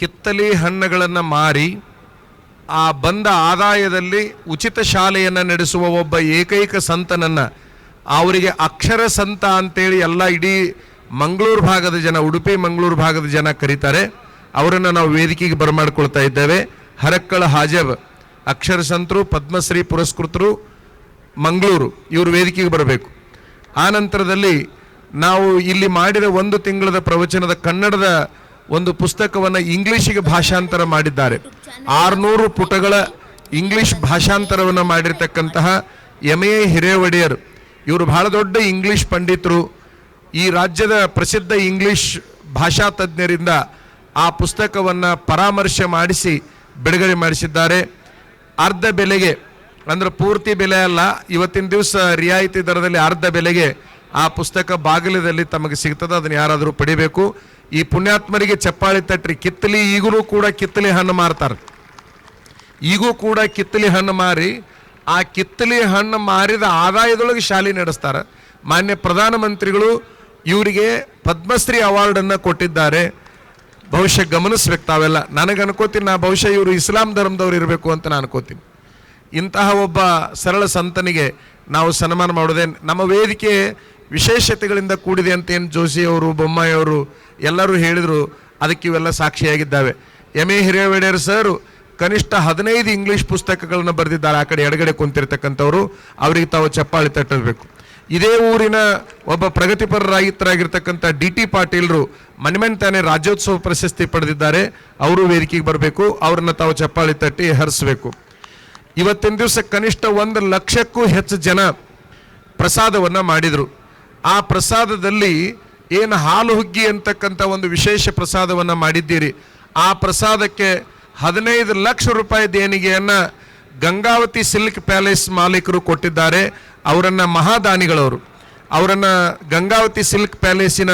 ಕಿತ್ತಲಿ ಹಣ್ಣುಗಳನ್ನು ಮಾರಿ ಆ ಬಂದ ಆದಾಯದಲ್ಲಿ ಉಚಿತ ಶಾಲೆಯನ್ನು ನಡೆಸುವ ಒಬ್ಬ ಏಕೈಕ ಸಂತನನ್ನು, ಅವರಿಗೆ ಅಕ್ಷರ ಸಂತ ಅಂತೇಳಿ ಎಲ್ಲ ಇಡೀ ಮಂಗಳೂರು ಭಾಗದ ಜನ, ಉಡುಪಿ, ಮಂಗಳೂರು ಭಾಗದ ಜನ ಕರೀತಾರೆ. ಅವರನ್ನು ನಾವು ವೇದಿಕೆಗೆ ಬರಮಾಡ್ಕೊಳ್ತಾ ಇದ್ದೇವೆ. ಹರಕ್ಕಳ ಹಾಜಬ್, ಅಕ್ಷರ ಸಂತರು, ಪದ್ಮಶ್ರೀ ಪುರಸ್ಕೃತರು, ಮಂಗಳೂರು, ಇವರು ವೇದಿಕೆಗೆ ಬರಬೇಕು. ಆ ನಂತರದಲ್ಲಿ ನಾವು ಇಲ್ಲಿ ಮಾಡಿದ ಒಂದು ತಿಂಗಳದ ಪ್ರವಚನದ ಕನ್ನಡದ ಒಂದು ಪುಸ್ತಕವನ್ನು ಇಂಗ್ಲಿಷಿಗೆ ಭಾಷಾಂತರ ಮಾಡಿದ್ದಾರೆ. ಆರುನೂರು ಪುಟಗಳ ಇಂಗ್ಲಿಷ್ ಭಾಷಾಂತರವನ್ನು ಮಾಡಿರ್ತಕ್ಕಂತಹ ಎಂ ಎ ಹಿರೇವಡಿಯರ್. ಇವರು ಬಹಳ ದೊಡ್ಡ ಇಂಗ್ಲಿಷ್ ಪಂಡಿತರು. ಈ ರಾಜ್ಯದ ಪ್ರಸಿದ್ಧ ಇಂಗ್ಲಿಷ್ ಭಾಷಾ ತಜ್ಞರಿಂದ ಆ ಪುಸ್ತಕವನ್ನು ಪರಾಮರ್ಶೆ ಮಾಡಿಸಿ ಬಿಡುಗಡೆ ಮಾಡಿಸಿದ್ದಾರೆ. ಅರ್ಧ ಬೆಲೆಗೆ, ಅಂದ್ರೆ ಪೂರ್ತಿ ಬೆಲೆ ಅಲ್ಲ, ಇವತ್ತಿನ ದಿವಸ ರಿಯಾಯಿತಿ ದರದಲ್ಲಿ ಅರ್ಧ ಬೆಲೆಗೆ ಆ ಪುಸ್ತಕ ಬಾಗಿಲದಲ್ಲಿ ತಮಗೆ ಸಿಗ್ತದೆ, ಅದನ್ನ ಯಾರಾದರೂ ಪಡಿಬೇಕು. ಈ ಪುಣ್ಯಾತ್ಮರಿಗೆ ಚಪ್ಪಾಳಿ ತಟ್ರಿ, ಕಿತ್ತಲಿ ಈಗಲೂ ಕೂಡ ಕಿತ್ತಲಿ ಹಣ್ಣು ಮಾರ್ತಾರೆ. ಈಗೂ ಕೂಡ ಕಿತ್ತಲಿ ಹಣ್ಣು ಮಾರಿ, ಆ ಕಿತ್ತಲಿ ಹಣ್ಣು ಮಾರಿದ ಆದಾಯದೊಳಗೆ ಶಾಲೆ ನಡೆಸ್ತಾರೆ. ಮಾನ್ಯ ಪ್ರಧಾನಮಂತ್ರಿಗಳು ಇವರಿಗೆ ಪದ್ಮಶ್ರೀ ಅವಾರ್ಡನ್ನು ಕೊಟ್ಟಿದ್ದಾರೆ. ಭವಿಷ್ಯ ಗಮನಿಸ್ಬೇಕು ತಾವೆಲ್ಲ. ನನಗೆ ಅನ್ಕೋತೀನಿ, ನಾ ಬಹುಶಃ ಇವರು ಇಸ್ಲಾಂ ಧರ್ಮದವ್ರು ಇರಬೇಕು ಅಂತ ನಾನು ಅನ್ಕೋತೀನಿ. ಇಂತಹ ಒಬ್ಬ ಸರಳ ಸಂತನಿಗೆ ನಾವು ಸನ್ಮಾನ ಮಾಡೋದೇ ನಮ್ಮ ವೇದಿಕೆ ವಿಶೇಷತೆಗಳಿಂದ ಕೂಡಿದೆ ಅಂತ ಏನು ಜೋಶಿಯವರು ಬೊಮ್ಮಾಯಿಯವರು ಎಲ್ಲರೂ ಹೇಳಿದರು, ಅದಕ್ಕೆ ಇವೆಲ್ಲ ಸಾಕ್ಷಿಯಾಗಿದ್ದಾವೆ. ಎಂ ಎ ಹಿರೇವಡೆಯರ್ ಸರ್, ಕನಿಷ್ಠ ಹದಿನೈದು ಇಂಗ್ಲೀಷ್ ಪುಸ್ತಕಗಳನ್ನು ಬರೆದಿದ್ದಾರೆ ಆ ಕಡೆ ಎಡಗಡೆ ಕುಂತಿರ್ತಕ್ಕಂಥವ್ರು, ಅವರಿಗೆ ತಾವು ಚಪ್ಪಾಳಿ ತಟ್ಟಬೇಕು ಇದೇ ಊರಿನ ಒಬ್ಬ ಪ್ರಗತಿಪರ ರೈತರಾಗಿರ್ತಕ್ಕಂಥ ಡಿ ಟಿ ಪಾಟೀಲ್ರು ಮನೆಮನೆ ತಾನೇ ರಾಜ್ಯೋತ್ಸವ ಪ್ರಶಸ್ತಿ ಪಡೆದಿದ್ದಾರೆ, ಅವರು ವೇದಿಕೆಗೆ ಬರಬೇಕು, ಅವ್ರನ್ನ ತಾವು ಚಪ್ಪಾಳಿ ತಟ್ಟಿ ಹರಿಸಬೇಕು. ಇವತ್ತಿನ ದಿವಸ ಕನಿಷ್ಠ ಒಂದು ಲಕ್ಷಕ್ಕೂ ಹೆಚ್ಚು ಜನ ಪ್ರಸಾದವನ್ನು ಮಾಡಿದರು. ಆ ಪ್ರಸಾದದಲ್ಲಿ ಏನು ಹಾಲು ಹುಗ್ಗಿ ಅಂತಕ್ಕಂಥ ಒಂದು ವಿಶೇಷ ಪ್ರಸಾದವನ್ನು ಮಾಡಿದ್ದೀರಿ. ಆ ಪ್ರಸಾದಕ್ಕೆ ಹದಿನೈದು ಲಕ್ಷ ರೂಪಾಯಿ ದೇಣಿಗೆಯನ್ನು ಗಂಗಾವತಿ ಸಿಲ್ಕ್ ಪ್ಯಾಲೇಸ್ ಮಾಲೀಕರು ಕೊಟ್ಟಿದ್ದಾರೆ. ಅವರನ್ನು ಮಹಾದಾನಿಗಳವರು. ಅವರನ್ನು ಗಂಗಾವತಿ ಸಿಲ್ಕ್ ಪ್ಯಾಲೇಸಿನ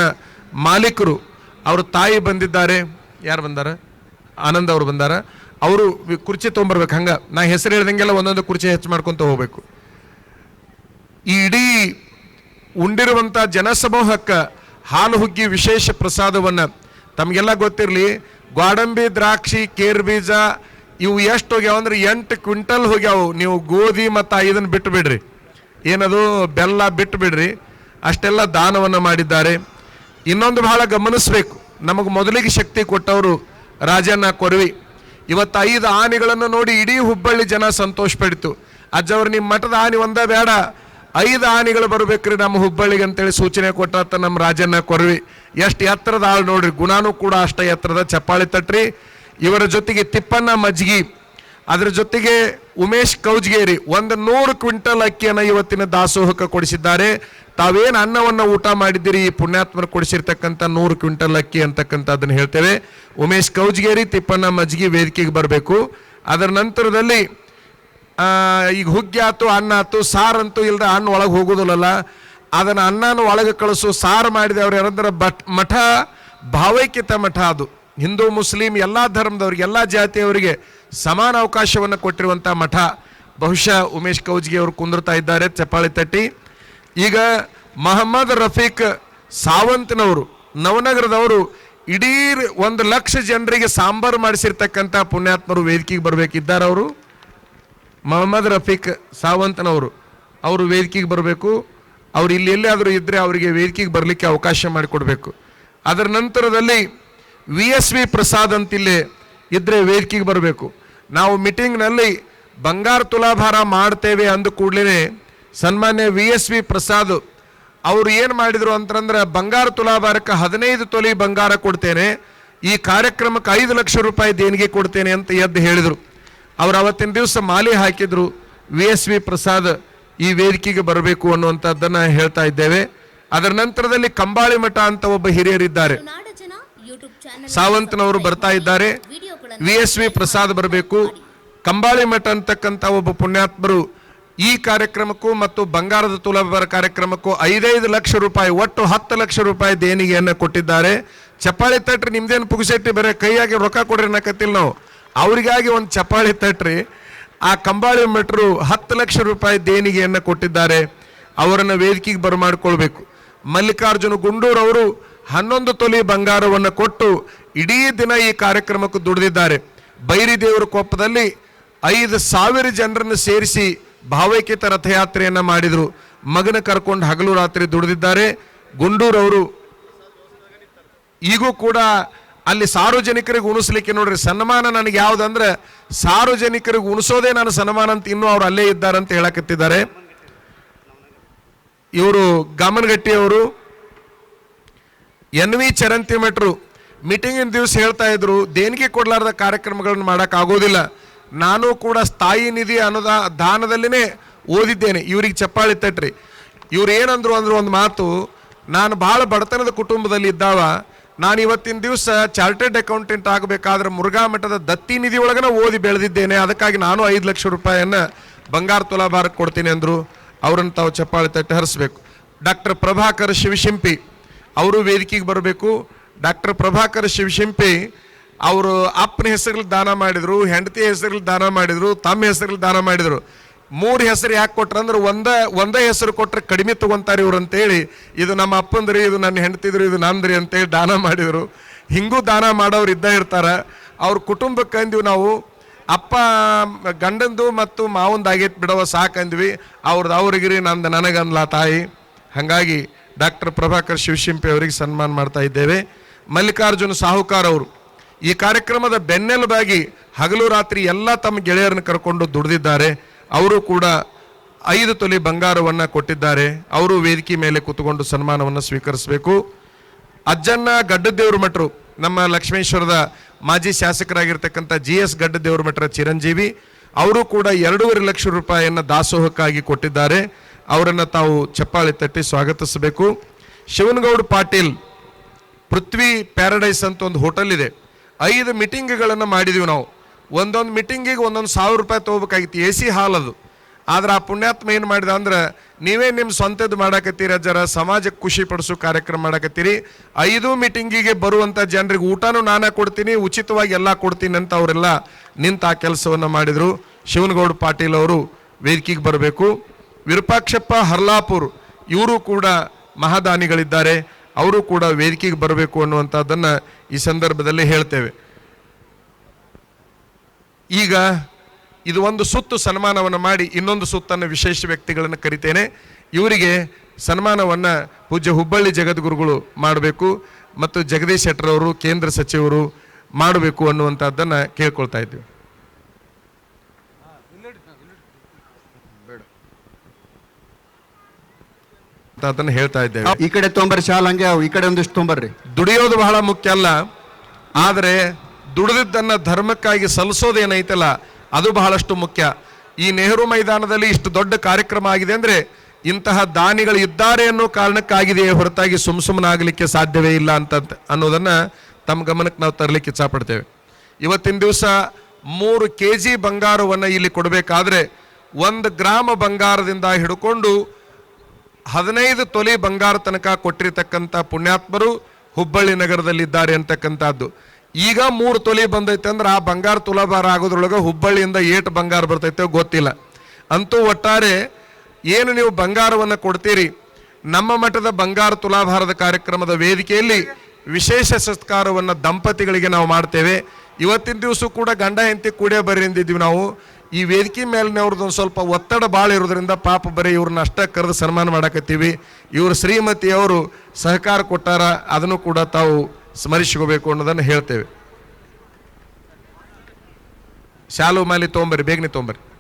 ಮಾಲೀಕರು, ಅವ್ರ ತಾಯಿ ಬಂದಿದ್ದಾರೆ. ಯಾರು ಬಂದಾರ? ಆನಂದ್ ಅವರು ಬಂದಾರ. ಅವರು ಕುರ್ಚಿ ತೊಗೊಂಬರ್ಬೇಕು. ಹಂಗ, ನಾ ಹೆಸರು ಹೇಳ್ದಂಗೆಲ್ಲ ಒಂದೊಂದು ಕುರ್ಚಿ ಹೆಚ್ಚು ಮಾಡ್ಕೊತ ಹೋಗ್ಬೇಕು. ಈ ಇಡೀ ಉಂಡಿರುವಂಥ ಜನಸಮೂಹಕ್ಕೆ ಹಾಲು ಹುಗ್ಗಿ ವಿಶೇಷ ಪ್ರಸಾದವನ್ನು ತಮಗೆಲ್ಲ ಗೊತ್ತಿರಲಿ, ಗೋಡಂಬಿ, ದ್ರಾಕ್ಷಿ ಕೇರ್ ಬೀಜ ಇವು ಎಷ್ಟು ಹೋಗ್ಯಾವ ಅಂದ್ರೆ ಎಂಟು ಕ್ವಿಂಟಲ್ ಹೋಗ್ಯಾವು. ನೀವು ಗೋಧಿ ಮತ್ತು ಇದನ್ನು ಬಿಟ್ಟು ಬಿಡ್ರಿ ಏನದು? ಬೆಲ್ಲ ಬಿಟ್ಟು ಬಿಡ್ರಿ ಅಷ್ಟೆಲ್ಲ ದಾನವನ್ನು ಮಾಡಿದ್ದಾರೆ. ಇನ್ನೊಂದು ಬಹಳ ಗಮನಿಸಬೇಕು. ನಮಗೆ ಮೊದಲಿಗೆ ಶಕ್ತಿ ಕೊಟ್ಟವರು ರಾಜನ ಕೊರವಿ. ಇವತ್ತು ಐದು ಆನೆಗಳನ್ನು ನೋಡಿ ಇಡೀ ಹುಬ್ಬಳ್ಳಿ ಜನ ಸಂತೋಷ ಪಡಿತು. ಅಜ್ಜವ್ರು ನಿಮ್ಮ ಮಠದ ಆನೆ ಒಂದೇ ಬೇಡ. ಐದು ಆನೆಗಳು ಬರ್ಬೇಕ್ರಿ ನಮ್ಮ ಹುಬ್ಬಳ್ಳಿಗೆ ಅಂತೇಳಿ ಸೂಚನೆ ಕೊಟ್ಟಾತ ನಮ್ಮ ರಾಜನ್ನ ಕೊರವಿ. ಎಷ್ಟು ಎತ್ತರದ ಆಳು ನೋಡ್ರಿ, ಗುಣಾನು ಕೂಡ ಅಷ್ಟ ಎತ್ತರದ ಚಪ್ಪಾಳಿ ತಟ್ರಿ. ಇವರ ಜೊತೆಗೆ ತಿಪ್ಪಣ್ಣ ಮಜ್ಗಿ, ಅದರ ಜೊತೆಗೆ ಉಮೇಶ್ ಕೌಜ್ಗೇರಿ, ಒಂದು ನೂರು ಕ್ವಿಂಟಲ್ ಅಕ್ಕಿಯನ್ನು ಇವತ್ತಿನ ದಾಸೋಹಕ್ಕೆ ಕೊಡಿಸಿದ್ದಾರೆ. ತಾವೇನು ಅನ್ನವನ್ನು ಊಟ ಮಾಡಿದ್ದೀರಿ, ಈ ಪುಣ್ಯಾತ್ಮರು ಕೊಡಿಸಿರ್ತಕ್ಕಂಥ ನೂರು ಕ್ವಿಂಟಲ್ ಅಕ್ಕಿ ಅಂತಕ್ಕಂಥದ್ದನ್ನು ಹೇಳ್ತೇವೆ. ಉಮೇಶ್ ಕೌಜ್ಗೇರಿ ತಿಪ್ಪಣ್ಣ ಮಜ್ಗಿ ವೇದಿಕೆಗೆ ಬರಬೇಕು. ಅದರ ನಂತರದಲ್ಲಿ ಈಗ ಹುಗ್ಗಿ ಆಯ್ತು ಅನ್ನ ಆತು, ಸಾರಂತೂ ಇಲ್ಲದ ಹಣ್ಣು ಒಳಗೆ ಹೋಗೋದಿಲ್ಲಲ್ಲ. ಅದನ್ನು ಅನ್ನನ ಒಳಗೆ ಕಳಿಸು, ಸಾರು ಮಾಡಿದವ್ರು ಯಾರಂದ್ರೆ ಬಟ್, ಮಠ, ಭಾವೈಕ್ಯತ ಮಠ ಅದು. ಹಿಂದೂ, ಮುಸ್ಲಿಂ ಎಲ್ಲ ಧರ್ಮದವ್ರಿಗೆ, ಎಲ್ಲ ಜಾತಿಯವರಿಗೆ ಸಮಾನ ಅವಕಾಶವನ್ನು ಕೊಟ್ಟಿರುವಂಥ ಮಠ. ಬಹುಶಃ ಉಮೇಶ್ ಕೌಜ್ಗೆ ಅವರು ಕುಂದಿರ್ತಾ ಇದ್ದಾರೆ, ಚಪ್ಪಾಳಿ ತಟ್ಟಿ. ಈಗ ಮಹಮ್ಮದ್ ರಫೀಕ್ ಸಾವಂತ್ನವರು, ನವನಗರದವರು ಇಡೀ ಒಂದು ಲಕ್ಷ ಜನರಿಗೆ ಸಾಂಬಾರು ಮಾಡಿಸಿರ್ತಕ್ಕಂಥ ಪುಣ್ಯಾತ್ಮರು ವೇದಿಕೆಗೆ ಬರಬೇಕಿದ್ದಾರೆ ಅವರು. ಮೊಹಮ್ಮದ್ ರಫೀಕ್ ಸಾವಂತನವರು, ಅವರು ವೇದಿಕೆಗೆ ಬರಬೇಕು. ಅವ್ರು ಇಲ್ಲಿ ಎಲ್ಲಾದರೂ ಇದ್ದರೆ ಅವರಿಗೆ ವೇದಿಕೆಗೆ ಬರಲಿಕ್ಕೆ ಅವಕಾಶ ಮಾಡಿಕೊಡ್ಬೇಕು. ಅದರ ನಂತರದಲ್ಲಿ ವಿ ಎಸ್ ವಿ ಪ್ರಸಾದ್ ಅಂತಿಲ್ಲೇ ಇದ್ದರೆ ವೇದಿಕೆಗೆ ಬರಬೇಕು. ನಾವು ಮೀಟಿಂಗ್ನಲ್ಲಿ ಬಂಗಾರ ತುಲಾಭಾರ ಮಾಡ್ತೇವೆ ಅಂದ ಕೂಡಲೇ ಸನ್ಮಾನ್ಯ ವಿ ಎಸ್ ವಿ ಪ್ರಸಾದ್ ಅವರು ಏನು ಮಾಡಿದರು ಅಂತಂದ್ರೆ ಬಂಗಾರ ತುಲಾಭಾರಕ್ಕೆ ಹದಿನೈದು ತೊಲಿ ಬಂಗಾರ ಕೊಡ್ತೇನೆ, ಈ ಕಾರ್ಯಕ್ರಮಕ್ಕೆ ಐದು ಲಕ್ಷ ರೂಪಾಯಿ ದೇಣಿಗೆ ಕೊಡ್ತೇನೆ ಅಂತ ಎದ್ದು ಹೇಳಿದರು. ಅವ್ರು ಅವತ್ತಿನ ದಿವಸ ಮಾಲೆ ಹಾಕಿದ್ರು ವಿ ಎಸ್ ವಿ ಪ್ರಸಾದ್ ಈ ವೇದಿಕೆಗೆ ಬರಬೇಕು ಅನ್ನುವಂಥದ್ದನ್ನು ಹೇಳ್ತಾ ಇದ್ದೇವೆ. ಅದರ ನಂತರದಲ್ಲಿ ಕಂಬಾಳಿ ಮಠ ಅಂತ ಒಬ್ಬ ಹಿರಿಯರಿದ್ದಾರೆ. ಸಾವಂತನವರು ಬರ್ತಾ ಇದ್ದಾರೆ. ವಿ ಎಸ್ ವಿ ಪ್ರಸಾದ್ ಬರಬೇಕು. ಕಂಬಾಳಿ ಮಠ ಅಂತಕ್ಕಂಥ ಒಬ್ಬ ಪುಣ್ಯಾತ್ಮರು ಈ ಕಾರ್ಯಕ್ರಮಕ್ಕೂ ಮತ್ತು ಬಂಗಾರದ ತುಲಬರ ಕಾರ್ಯಕ್ರಮಕ್ಕೂ ಐದೈದು ಲಕ್ಷ ರೂಪಾಯಿ, ಒಟ್ಟು ಹತ್ತು ಲಕ್ಷ ರೂಪಾಯಿ ದೇಣಿಗೆಯನ್ನು ಕೊಟ್ಟಿದ್ದಾರೆ. ಚಪ್ಪಾಳಿ ತಟ್ರಿ, ನಿಮ್ದೇನು ಪುಗಿಸೆಟ್ಟಿ, ಬರೀ ಕೈಯಾಗಿ ರೊಕ್ಕ ಕೊಡ್ರಿ ನಾವು. ಅವರಿಗಾಗಿ ಒಂದು ಚಪಾಳಿ ತಟ್ರಿ. ಆ ಕಂಬಾಳಿ ಮಠರು ಹತ್ತು ಲಕ್ಷ ರೂಪಾಯಿ ದೇಣಿಗೆಯನ್ನು ಕೊಟ್ಟಿದ್ದಾರೆ. ಅವರನ್ನು ವೇದಿಕೆಗೆ ಬರಮಾಡಿಕೊಳ್ಬೇಕು. ಮಲ್ಲಿಕಾರ್ಜುನ ಗುಂಡೂರ್ ಅವರು ಹನ್ನೊಂದು ತೊಲಿ ಬಂಗಾರವನ್ನು ಕೊಟ್ಟು ಇಡೀ ದಿನ ಈ ಕಾರ್ಯಕ್ರಮಕ್ಕೆ ದುಡಿದಿದ್ದಾರೆ. ಬೈರಿದೇವರ ಕೊಪ್ಪದಲ್ಲಿ ಐದು ಸಾವಿರ ಜನರನ್ನು ಸೇರಿಸಿ ಭಾವೈಕ್ಯತ ರಥಯಾತ್ರೆಯನ್ನು ಮಾಡಿದರು. ಮಗನ ಕರ್ಕೊಂಡು ಹಗಲು ರಾತ್ರಿ ದುಡಿದಿದ್ದಾರೆ. ಗುಂಡೂರವರು ಈಗೂ ಕೂಡ ಅಲ್ಲಿ ಸಾರ್ವಜನಿಕರಿಗೆ ಉಣಿಸ್ಲಿಕ್ಕೆ ನೋಡ್ರಿ, ಸನ್ಮಾನ ನನಗೆ ಯಾವ್ದಂದ್ರೆ, ಸಾರ್ವಜನಿಕರಿಗೆ ಉಣಿಸೋದೇ ನಾನು ಸನ್ಮಾನ ಅಂತ ಇನ್ನೂ ಅವ್ರು ಅಲ್ಲೇ ಇದ್ದಾರೆ ಅಂತ ಹೇಳಕತ್ತಿದ್ದಾರೆ. ಇವರು ಗಮನಗಟ್ಟಿಯವರು, ಎನ್ ವಿ ಚರಂತಿ ಮೀಟಿಂಗ್ ಮೀಟಿಂಗಿನ ದಿವಸ ಹೇಳ್ತಾ ಇದ್ರು, ದೇಣಿಗೆ ಕೊಡಲಾರ್ದ ಕಾರ್ಯಕ್ರಮಗಳನ್ನು ಮಾಡಕ್ ಆಗೋದಿಲ್ಲ. ನಾನು ಕೂಡ ಸ್ಥಾಯಿ ನಿಧಿ ಅನುದಾ ದಾನದಲ್ಲಿನೇ ಓದಿದ್ದೇನೆ. ಇವ್ರಿಗೆ ಚಪ್ಪಾಳಿ ತಟ್ರಿ. ಇವ್ರು ಏನಂದ್ರು ಅಂದ್ರು ಒಂದು ಮಾತು, ನಾನು ಬಹಳ ಬಡತನದ ಕುಟುಂಬದಲ್ಲಿ ಇದ್ದಾವ ನಾನು ಇವತ್ತಿನ ದಿವಸ ಚಾರ್ಟೆಡ್ ಅಕೌಂಟೆಂಟ್ ಆಗಬೇಕಾದ್ರೆ ಮುರುಘಾ ಮಠದ ದತ್ತಿ ನಿಧಿ ಒಳಗನ ಓದಿ ಬೆಳೆದಿದ್ದೇನೆ. ಅದಕ್ಕಾಗಿ ನಾನು ಐದು ಲಕ್ಷ ರೂಪಾಯಿಯನ್ನು ಬಂಗಾರ ತುಲಾಭಾರಕ್ಕೆ ಕೊಡ್ತೀನಿ ಅಂದರು. ಅವರನ್ನು ತಾವು ಚಪ್ಪಾಳೆ ತಟ್ಟೆ ಹರಿಸ್ಬೇಕು. ಡಾಕ್ಟರ್ ಪ್ರಭಾಕರ್ ಶಿವಶಿಂಪಿ ಅವರು ವೇದಿಕೆಗೆ ಬರಬೇಕು. ಡಾಕ್ಟರ್ ಪ್ರಭಾಕರ್ ಶಿವಶಿಂಪಿ ಅವರು ಅಪ್ಪನ ಹೆಸರಲ್ಲಿ ದಾನ ಮಾಡಿದರು ಹೆಂಡತಿ ಹೆಸರಲ್ಲಿ ದಾನ ಮಾಡಿದರು, ತಮ್ಮ ಹೆಸರಲ್ಲಿ ದಾನ ಮಾಡಿದ್ರು. ಮೂರು ಹೆಸರು ಯಾಕೆ ಕೊಟ್ರ ಅಂದ್ರೆ ಒಂದ, ಒಂದೇ ಹೆಸರು ಕೊಟ್ರೆ ಕಡಿಮೆ ತಗೊಂತಾರೆ ಇವ್ರು ಅಂತೇಳಿ. ಇದು ನಮ್ಮ ಅಪ್ಪಂದ್ರಿ, ಇದು ನನ್ನ ಹೆಂಡತಿದ್ರು, ಇದು ನಂದ್ರಿ ಅಂತೇಳಿ ದಾನ ಮಾಡಿದ್ರು. ಹಿಂಗೂ ದಾನ ಮಾಡೋರು ಇದ್ದ ಇರ್ತಾರೆ. ಅವ್ರ ಕುಟುಂಬಕ್ಕೆ ಅಂದಿವಿ ನಾವು ಅಪ್ಪ, ಗಂಡಂದು ಮತ್ತು ಮಾವಂದು ಆಗೈತೆ ಬಿಡವ ಸಾಕಂದ್ವಿ. ಅವ್ರದ್ದು ಅವ್ರಿಗಿರಿ, ನಂದು ನನಗನ್ಲ ತಾಯಿ. ಹಾಗಾಗಿ ಡಾಕ್ಟರ್ ಪ್ರಭಾಕರ್ ಶಿವಶಿಂಪಿ ಅವರಿಗೆ ಸನ್ಮಾನ ಮಾಡ್ತಾ ಇದ್ದೇವೆ. ಮಲ್ಲಿಕಾರ್ಜುನ ಸಾಹುಕಾರ್ ಅವರು, ಈ ಕಾರ್ಯಕ್ರಮದ ಬೆನ್ನೆಲುಬಾಗಿ ಹಗಲು ರಾತ್ರಿ ಎಲ್ಲ ತಮ್ಮ ಗೆಳೆಯರನ್ನು ಕರ್ಕೊಂಡು ದುಡಿದಿದ್ದಾರೆ. ಅವರು ಕೂಡ ಐದು ತೊಲೆ ಬಂಗಾರವನ್ನು ಕೊಟ್ಟಿದ್ದಾರೆ. ಅವರು ವೇದಿಕೆ ಮೇಲೆ ಕೂತ್ಕೊಂಡು ಸನ್ಮಾನವನ್ನು ಸ್ವೀಕರಿಸಬೇಕು. ಅಜ್ಜನ್ನ ಗಡ್ಡದೇವ್ರ ಮಠರು ನಮ್ಮ ಲಕ್ಷ್ಮೇಶ್ವರದ ಮಾಜಿ ಶಾಸಕರಾಗಿರ್ತಕ್ಕಂಥ ಜಿ ಎಸ್ ಗಡ್ಡದೇವ್ರ ಮಠರ ಚಿರಂಜೀವಿ, ಅವರು ಕೂಡ ಎರಡೂವರೆ ಲಕ್ಷ ರೂಪಾಯಿಯನ್ನು ದಾಸೋಹಕ್ಕಾಗಿ ಕೊಟ್ಟಿದ್ದಾರೆ. ಅವರನ್ನು ತಾವು ಚಪ್ಪಾಳೆ ತಟ್ಟಿ ಸ್ವಾಗತಿಸಬೇಕು. ಶಿವನಗೌಡ ಪಾಟೀಲ್, ಪೃಥ್ವಿ ಪ್ಯಾರಡೈಸ್ ಅಂತ ಒಂದು ಹೋಟೆಲ್ ಇದೆ. ಐದು ಮೀಟಿಂಗ್ಗಳನ್ನು ಮಾಡಿದೀವಿ ನಾವು. ಒಂದೊಂದು ಮೀಟಿಂಗಿಗೆ ಒಂದೊಂದು ಸಾವಿರ ರೂಪಾಯಿ ತೊಗೋಬೇಕಾಗಿತ್ತು, ಎ ಸಿ ಹಾಲ್ ಅದು. ಆದ್ರೆ ಆ ಪುಣ್ಯಾತ್ಮ ಏನು ಮಾಡಿದ ಅಂದ್ರೆ, ನೀವೇ ನಿಮ್ಮ ಸ್ವಂತದ್ದು ಮಾಡಾಕತ್ತೀರಿ ಜರ ಸಮಾಜಕ್ಕೆ ಖುಷಿ ಪಡಿಸೋ ಕಾರ್ಯಕ್ರಮ ಮಾಡಾಕತ್ತೀರಿ. ಐದು ಮೀಟಿಂಗಿಗೆ ಬರುವಂಥ ಜನರಿಗೆ ಊಟನೂ ನಾನೇ ಕೊಡ್ತೀನಿ, ಉಚಿತವಾಗಿ ಎಲ್ಲ ಕೊಡ್ತೀನಿ ಅಂತ ಅವರೆಲ್ಲ ನಿಂತ ಆ ಕೆಲಸವನ್ನು ಮಾಡಿದರು. ಶಿವನಗೌಡ ಪಾಟೀಲ್ ಅವರು ವೇದಿಕೆಗೆ ಬರಬೇಕು. ವಿರೂಪಾಕ್ಷಪ್ಪ ಹರ್ಲಾಪುರ್, ಇವರು ಕೂಡ ಮಹಾದಾನಿಗಳಿದ್ದಾರೆ. ಅವರು ಕೂಡ ವೇದಿಕೆಗೆ ಬರಬೇಕು ಅನ್ನುವಂಥದ್ದನ್ನು ಈ ಸಂದರ್ಭದಲ್ಲಿ ಹೇಳ್ತೇವೆ. ಈಗ ಇದು ಒಂದು ಸುತ್ತು ಸನ್ಮಾನವನ್ನು ಮಾಡಿ ಇನ್ನೊಂದು ಸುತ್ತನ್ನು ವಿಶೇಷ ವ್ಯಕ್ತಿಗಳನ್ನು ಕರಿತೇನೆ. ಇವರಿಗೆ ಸನ್ಮಾನವನ್ನು ಪೂಜ್ಯ ಹುಬ್ಬಳ್ಳಿ ಜಗದ್ಗುರುಗಳು ಮಾಡಬೇಕು ಮತ್ತು ಜಗದೀಶ್ ಶೆಟ್ಟರವರು ಕೇಂದ್ರ ಸಚಿವರು ಮಾಡಬೇಕು ಅನ್ನುವಂಥದ್ದನ್ನು ಕೇಳ್ಕೊಳ್ತಾ ಇದ್ದೀವಿ ಅದನ್ನು ಹೇಳ್ತಾ ಇದ್ದೇವೆ. ಈ ಕಡೆ ತೊಂಬರ್ರಿ ಶಾಲ್ ಹಂಗೆ ಈ ಕಡೆ ಒಂದಿಷ್ಟು ತೊಂಬರ್ರಿ. ದುಡಿಯೋದು ಬಹಳ ಮುಖ್ಯ ಅಲ್ಲ. ಆದರೆ ದುಡಿದಿದ್ದನ್ನ ಧರ್ಮಕ್ಕಾಗಿ ಸಲ್ಲಿಸೋದೇನೈತಲ್ಲ ಅದು ಬಹಳಷ್ಟು ಮುಖ್ಯ. ಈ ನೆಹರು ಮೈದಾನದಲ್ಲಿ ಇಷ್ಟು ದೊಡ್ಡ ಕಾರ್ಯಕ್ರಮ ಆಗಿದೆ ಅಂದರೆ ಇಂತಹ ದಾನಿಗಳು ಇದ್ದಾರೆ ಅನ್ನೋ ಕಾರಣಕ್ಕಾಗಿದೆಯೇ ಹೊರತಾಗಿ ಸುಮ್ ಸುಮ್ಮನಾಗಲಿಕ್ಕೆ ಸಾಧ್ಯವೇ ಇಲ್ಲ ಅಂತ ಅನ್ನೋದನ್ನು ತಮ್ಮ ಗಮನಕ್ಕೆ ನಾವು ತರಲಿಕ್ಕೆ ಇಚ್ಛಪಡ್ತೇವೆ. ಇವತ್ತಿನ ದಿವಸ ಮೂರು ಕೆ ಜಿ ಬಂಗಾರವನ್ನು ಇಲ್ಲಿ ಕೊಡಬೇಕಾದ್ರೆ ಒಂದು ಗ್ರಾಮ ಬಂಗಾರದಿಂದ ಹಿಡ್ಕೊಂಡು ಹದಿನೈದು ತೊಲೆ ಬಂಗಾರ ತನಕ ಕೊಟ್ಟಿರ್ತಕ್ಕಂಥ ಪುಣ್ಯಾತ್ಮರು ಹುಬ್ಬಳ್ಳಿ ನಗರದಲ್ಲಿದ್ದಾರೆ ಅಂತಕ್ಕಂಥದ್ದು. ಈಗ ಮೂರು ತೊಲೆ ಬಂದೈತೆ ಅಂದ್ರೆ ಆ ಬಂಗಾರ ತುಲಾಭಾರ ಆಗೋದ್ರೊಳಗೆ ಹುಬ್ಬಳ್ಳಿಯಿಂದ ಏಟು ಬಂಗಾರ ಬರ್ತೈತೆ ಗೊತ್ತಿಲ್ಲ. ಅಂತೂ ಒಟ್ಟಾರೆ ಏನು ನೀವು ಬಂಗಾರವನ್ನು ಕೊಡ್ತೀರಿ? ನಮ್ಮ ಮಠದ ಬಂಗಾರ ತುಲಾಭಾರದ ಕಾರ್ಯಕ್ರಮದ ವೇದಿಕೆಯಲ್ಲಿ ವಿಶೇಷ ಸತ್ಕಾರವನ್ನು ದಂಪತಿಗಳಿಗೆ ನಾವು ಮಾಡ್ತೇವೆ. ಇವತ್ತಿನ ದಿವಸ ಕೂಡ ಗಂಡ ಹೆಂಡತಿ ಕೂಡೇ ಬರೀ ಅಂದಿದ್ವಿ ನಾವು. ಈ ವೇದಿಕೆ ಮೇಲಿನವ್ರದ್ದು ಒಂದು ಸ್ವಲ್ಪ ಒತ್ತಡ ಭಾಳ ಇರೋದ್ರಿಂದ ಪಾಪ ಬರೀ ಇವ್ರನ್ನ ಅಷ್ಟೇ ಕರೆದು ಸನ್ಮಾನ ಮಾಡಕತ್ತೀವಿ. ಇವರು ಶ್ರೀಮತಿ ಅವರು ಸಹಕಾರ ಕೊಟ್ಟಾರ, ಅದನ್ನು ಕೂಡ ತಾವು ಸ್ಮರಿಸ್ಕೋಬೇಕು ಅನ್ನೋದನ್ನು ಹೇಳ್ತೇವೆ. ಶಾಲು ಮಾಲಿ ತೊಗೊಂಬರ್ರಿ, ಬೇಗನೆ ತೊಗೊಂಬರ್ರಿ.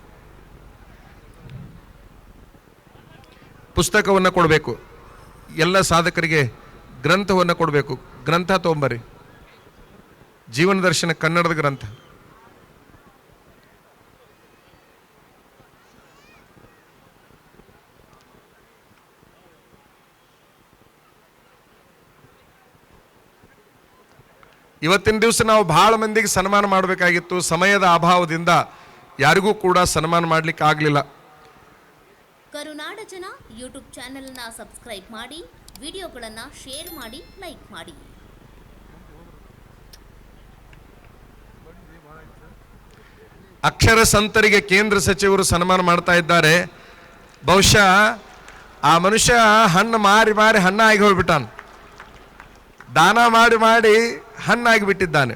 ಪುಸ್ತಕವನ್ನು ಕೊಡಬೇಕು. ಎಲ್ಲ ಸಾಧಕರಿಗೆ ಗ್ರಂಥವನ್ನು ಕೊಡಬೇಕು. ಗ್ರಂಥ ತೊಗೊಂಬರ್ರಿ. ಜೀವನ ದರ್ಶನ ಕನ್ನಡದ ಗ್ರಂಥ. ಇವತ್ತಿನ ದಿವಸ ನಾವು ಭಾಳ ಮಂದಿಗೆ ಸನ್ಮಾನ ಮಾಡಬೇಕಾಗಿತ್ತು. ಸಮಯದ ಅಭಾವದಿಂದ ಯಾರಿಗೂ ಕೂಡ ಸನ್ಮಾನ ಮಾಡ್ಲಿಕ್ಕೆ ಆಗಲಿಲ್ಲ. ಕರುನಾಡ ಜನ ಯೂಟ್ಯೂಬ್ ಚಾನೆಲ್ನ ಸಬ್ಸ್ಕ್ರೈಬ್ ಮಾಡಿ ವಿಡಿಯೋಗಳನ್ನು ಶೇರ್ ಮಾಡಿ ಲೈಕ್ ಮಾಡಿ. ಅಕ್ಷರ ಸಂತರಿಗೆ ಕೇಂದ್ರ ಸಚಿವರು ಸನ್ಮಾನ ಮಾಡ್ತಾ ಇದ್ದಾರೆ. ಬಹುಶಃ ಆ ಮನುಷ್ಯ ಹಣ್ಣು ಮಾರಿ ಮಾರಿ ಹಣ್ಣ ಆಗಿ ಹೋಗ್ಬಿಟ್ಟಾನ. ದಾನ ಮಾಡಿ ಮಾಡಿ ಹಣ್ಣಾಗಿ ಬಿಟ್ಟಿದ್ದಾನೆ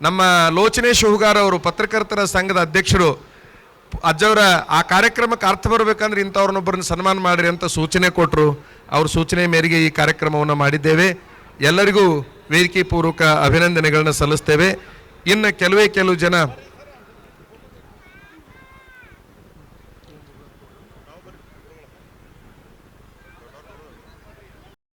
ನಮ್ಮ ಲೋಚನೇಶ್ ಹುಗಾರ್ ಅವರು, ಪತ್ರಕರ್ತರ ಸಂಘದ ಅಧ್ಯಕ್ಷರು, ಅಜ್ಜವರ ಆ ಕಾರ್ಯಕ್ರಮಕ್ಕೆ ಅರ್ಥ ಬರಬೇಕಂದ್ರೆ ಇಂಥವ್ರನ್ನೊಬ್ಬರನ್ನ ಸನ್ಮಾನ ಮಾಡಿರಿ ಅಂತ ಸೂಚನೆ ಕೊಟ್ಟರು ಅವ್ರ ಸೂಚನೆ ಮೇರೆಗೆ ಈ ಕಾರ್ಯಕ್ರಮವನ್ನು ಮಾಡಿದ್ದೇವೆ. ಎಲ್ಲರಿಗೂ ವೇದಿಕೆ ಪೂರ್ವಕ ಅಭಿನಂದನೆಗಳನ್ನ ಸಲ್ಲಿಸ್ತೇವೆ. ಇನ್ನು ಕೆಲವೇ, ಕೆಲವು ಜನ